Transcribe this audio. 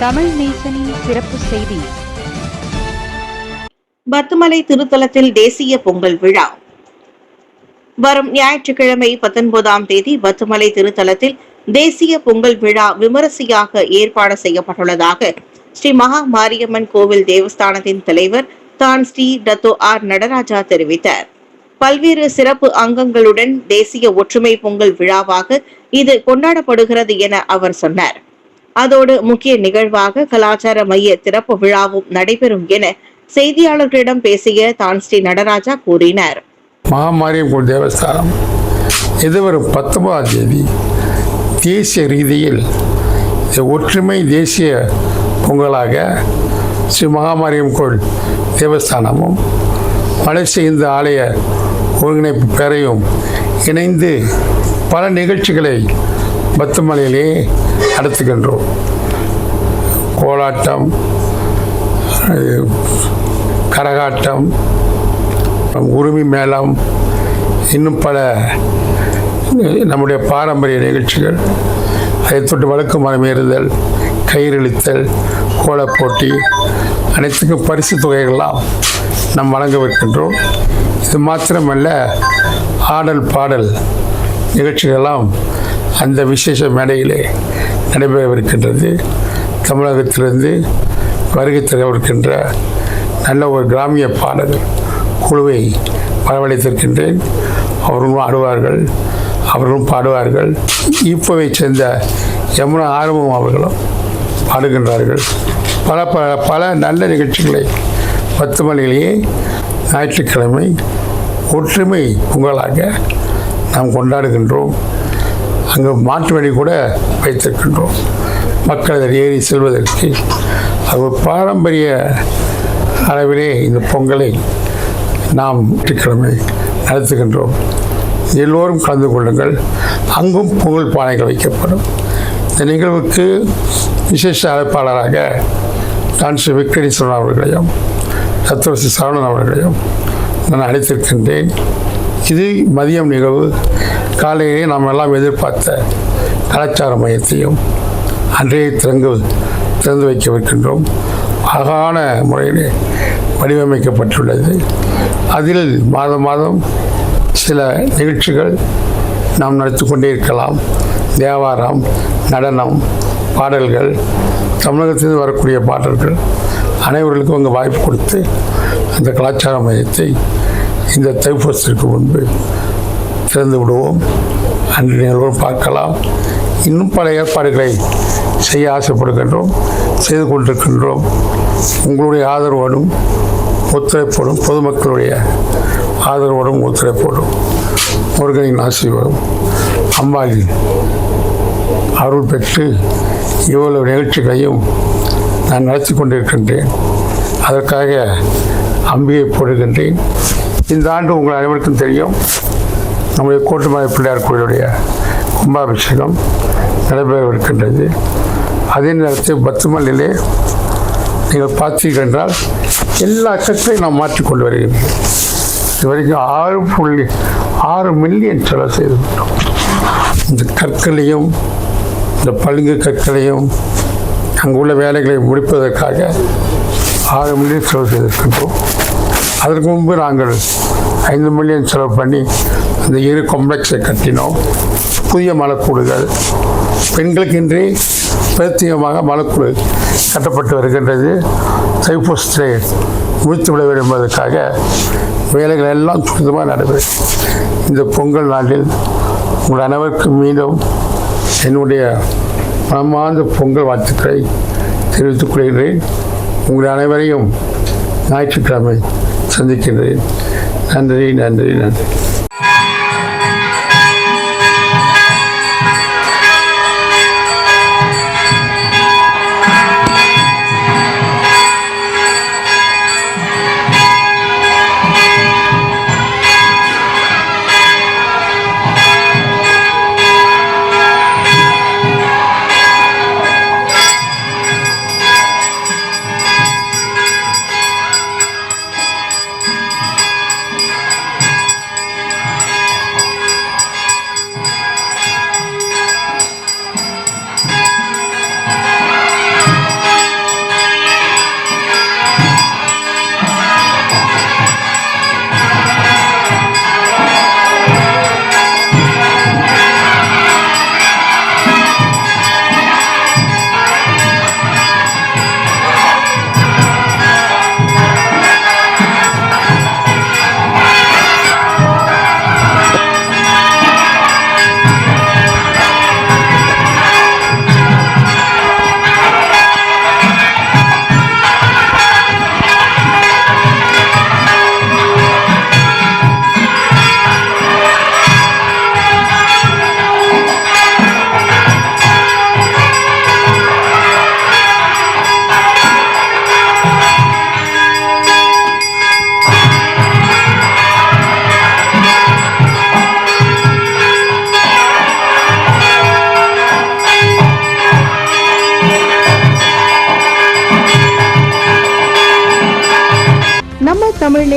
தமிழ் நேசனின் சிறப்பு செய்தி. பத்துமலை திருத்தலத்தில் தேசிய பொங்கல் விழா. வரும் ஞாயிற்றுக்கிழமை பத்தொன்பதாம் தேதி பத்துமலை திருத்தலத்தில் தேசிய பொங்கல் விழா விமரிசையாக ஏற்பாடு செய்யப்பட்டுள்ளதாக ஸ்ரீ மகா மாரியம்மன் கோவில் தேவஸ்தானத்தின் தலைவர் தான் ஸ்ரீ டத்தோ ஆர் நடராஜா தெரிவித்தார். பல்வேறு சிறப்பு அங்கங்களுடன் தேசிய ஒற்றுமை பொங்கல் விழாவாக இது கொண்டாடப்படுகிறது என அவர் சொன்னார். அதோடு முக்கிய நிகழ்வாக கலாச்சார மைய திறப்பு விழாவும் நடைபெறும் என செய்தியாளர்களிடம் பேசிய தான் ஸ்ரீ நடராஜா கூறினார். மகாமாரியம் தேவஸ்தானம். எதிர்வரும் பத்தொன்பதாம் தேதி தேசிய ரீதியில் ஒற்றுமை தேசிய பொங்கலாக ஸ்ரீ மகாமாரியம் கோள் தேவஸ்தானமும் மலேசிய இந்து ஆலய ஒருங்கிணைப்பு பேரையும் இணைந்து பல நிகழ்ச்சிகளை பத்துமலையிலே நடத்துகின்றோம். கோலாட்டம் கரகாட்டம் உரிமை மேளம் இன்னும் பல நம்முடைய பாரம்பரிய நிகழ்ச்சிகள் அதை தொட்டு வழக்கு மரம் ஏறுதல் கயிறிழுத்தல் கோலப் அனைத்துக்கும் பரிசு தொகைகள்லாம் நாம் வழங்கவிருக்கின்றோம் இது மாத்திரமல்ல ஆடல் பாடல் நிகழ்ச்சிகள்லாம் அந்த விசேஷ மேடையிலே நடைபெறவிருக்கின்றது. தமிழகத்திலிருந்து வருகை தரவிருக்கின்ற நல்ல ஒரு கிராமிய பாடல் குழுவை வரவழைத்திருக்கின்றேன். அவர்களும் ஆடுவார்கள் அவர்களும் பாடுவார்கள். இப்போவை சேர்ந்த யமுனா ஆர்வம் அவர்களும் பாடுகின்றார்கள். பல பல பல நல்ல நிகழ்ச்சிகளை பத்துமணியிலேயே ஞாயிற்றுக்கிழமை ஒற்றுமை பொங்கலாக நாம் கொண்டாடுகின்றோம். அங்கு மாற்று வழி கூட வைத்திருக்கின்றோம். மக்கள் அதில் ஏறி செல்வதற்கு அது ஒரு பாரம்பரிய அளவிலே இந்த பொங்கலை நாம் வெற்றிக்கிழமை நடத்துகின்றோம். எல்லோரும் கலந்து கொள்ளுங்கள். அங்கும் பொங்கல் பானைகள் வைக்கப்படும். இந்த நிகழ்வுக்கு விசேஷ அழைப்பாளராக நான் ஸ்ரீ விக்னேஸ்வரன் அவர்களையும் தத்துவசி சரவணன் அவர்களையும் நான் அழைத்திருக்கின்றேன். இது மதியம் நிகழ்வு. காலையிலே நாம் எல்லாம் எதிர்பார்த்த கலாச்சார மையத்தையும் அன்றைய திறந்து திறந்து வைக்கவிருக்கின்றோம். அழகான முறையிலே வடிவமைக்கப்பட்டுள்ளது. அதில் மாதம் மாதம் சில நிகழ்ச்சிகள் நாம் நடத்தி கொண்டே இருக்கலாம். தேவாரம் நடனம் பாடல்கள் தமிழகத்திலிருந்து வரக்கூடிய பாடல்கள் அனைவர்களுக்கும் அங்கே வாய்ப்பு கொடுத்து அந்த கலாச்சார மையத்தை இந்த தைப்பூசத்திற்கு முன்பு திறந்து விடுவோம் அன்று நீங்கள் பார்க்கலாம். இன்னும் பல ஏற்பாடுகளை செய்ய ஆசைப்படுகின்றோம் செய்து கொண்டிருக்கின்றோம். உங்களுடைய ஆதரவோடும் ஒத்துழைப்போடும் பொதுமக்களுடைய ஆதரவோடும் ஒத்துழைப்போடும் முருகனின் ஆசீர்வாதம். அம்பாளின் அருள் பெற்று இவ்வளவு நிகழ்ச்சிகளையும் நான் நடத்தி கொண்டிருக்கின்றேன். அதற்காக அம்பிகை போடுகின்றேன். இந்த ஆண்டு உங்கள் அனைவருக்கும் தெரியும். நம்முடைய கோட்டுமலை பிள்ளையார் கோயிலுடைய கும்பாபிஷேகம் நடைபெறவிருக்கின்றது. அதே நேரத்தில் பத்துமல்லிலே நீங்கள் பார்த்தீர்கள் என்றால் எல்லா கற்றையும் நாம் மாற்றிக்கொண்டு வருகிறீர்கள் இது வரைக்கும் ஆறு புள்ளி ஆறு மில்லியன் செலவு செய்துவிட்டோம். இந்த கற்களையும் இந்த பளிங்கு கற்களையும் அங்குள்ள வேலைகளை முடிப்பதற்காக ஆறு மில்லியன் செலவு செய்திருக்கின்றோம். அதற்கு முன்பு நாங்கள் ஐந்து மில்லியன் செலவு பண்ணி அந்த இரு காம்ப்ளெக்ஸை கட்டினோம். புதிய மலக்கூடுகள். பெண்களுக்கின்றி பிரத்யேகமாக மலக்கூடு கட்டப்பட்டு வருகின்றது. தைப்பூசத்தை முடித்து விட வேண்டும் என்பதற்காக வேலைகள் எல்லாம் துரிதமாக நடைபெறும் இந்த பொங்கல் நாளில் உங்கள் அனைவருக்கும் மீண்டும் என்னுடைய மனமார்ந்த பொங்கல் வாழ்த்துக்களை தெரிவித்துக் கொள்கின்றேன். உங்கள் அனைவரையும் ஞாயிற்றுக்கிழமை சந்திக்கின்றேன். நன்றி நன்றி நன்றி.